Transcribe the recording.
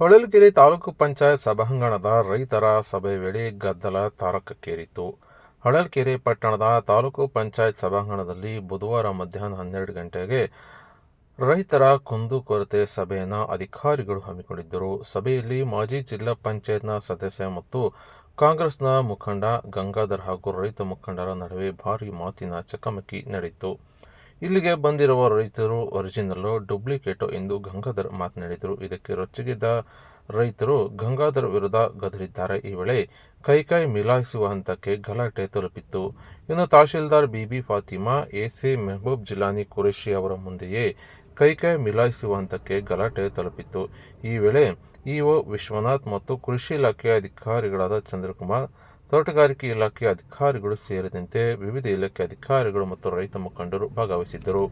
ಹೊಳಲ್ಕೆರೆ ತಾಲೂಕು ಪಂಚಾಯತ್ ಸಭಾಂಗಣದ ರೈತರ ಸಭೆ ವೇಳೆ ಗದ್ದಲ ತಾರಕಕ್ಕೇರಿತು ಹೊಳಲ್ಕೆರೆ ಪಟ್ಟಣದ ತಾಲೂಕು ಪಂಚಾಯತ್ ಸಭಾಂಗಣದಲ್ಲಿ ಬುಧವಾರ ಮಧ್ಯಾಹ್ನ ಹನ್ನೆರಡು ಗಂಟೆಗೆ ರೈತರ ಕುಂದುಕೊರತೆ ಸಭೆಯನ್ನು ಅಧಿಕಾರಿಗಳು ಹಮ್ಮಿಕೊಂಡಿದ್ದರು. ಸಭೆಯಲ್ಲಿ ಮಾಜಿ ಜಿಲ್ಲಾ ಪಂಚಾಯತ್ನ ಸದಸ್ಯ ಮತ್ತು ಕಾಂಗ್ರೆಸ್ನ ಮುಖಂಡ ಗಂಗಾಧರ್ ಹಾಗೂ ರೈತ ಮುಖಂಡರ ನಡುವೆ ಭಾರೀ ಮಾತಿನ ಚಕಮಕಿ ನಡೆಯಿತು. ಇಲ್ಲಿಗೆ ಬಂದಿರುವ ರೈತರು ಒರಿಜಿನಲ್ಲು ಡುಪ್ಲಿಕೇಟು ಎಂದು ಗಂಗಾಧರ್ ಮಾತನಾಡಿದರು. ಇದಕ್ಕೆ ರೊಚ್ಚಿಗಿದ್ದ ರೈತರು ಗಂಗಾಧರ್ ವಿರುದ್ಧ ಗದರಿದ್ದಾರೆ. ಈ ವೇಳೆ ಕೈಕೈ ಮಿಲಾಯಿಸುವ ಹಂತಕ್ಕೆ ಗಲಾಟೆ ತಲುಪಿತ್ತು. ಇನ್ನು ತಹಶೀಲ್ದಾರ್ ಬಿಬಿ ಫಾತಿಮಾ ಎಸಿ ಮೆಹಬೂಬ್ ಜಿಲಾನಿ ಕುರೇಶಿ ಅವರ ಮುಂದೆಯೇ ಕೈಕೈ ಮಿಲಾಯಿಸುವ ಹಂತಕ್ಕೆ ಗಲಾಟೆ ತಲುಪಿತ್ತು. ಈ ವೇಳೆ ಇಒ ವಿಶ್ವನಾಥ್ ಮತ್ತು ಕೃಷಿ ಇಲಾಖೆಯ ಅಧಿಕಾರಿಗಳಾದ ಚಂದ್ರಕುಮಾರ್ ತೋಟಗಾರಿಕೆ ಇಲಾಖೆ ಅಧಿಕಾರಿಗಳು ಸೇರಿದಂತೆ ವಿವಿಧ ಇಲಾಖೆ ಅಧಿಕಾರಿಗಳು ಮತ್ತು ರೈತ ಮುಖಂಡರು ಭಾಗವಹಿಸಿದ್ದರು.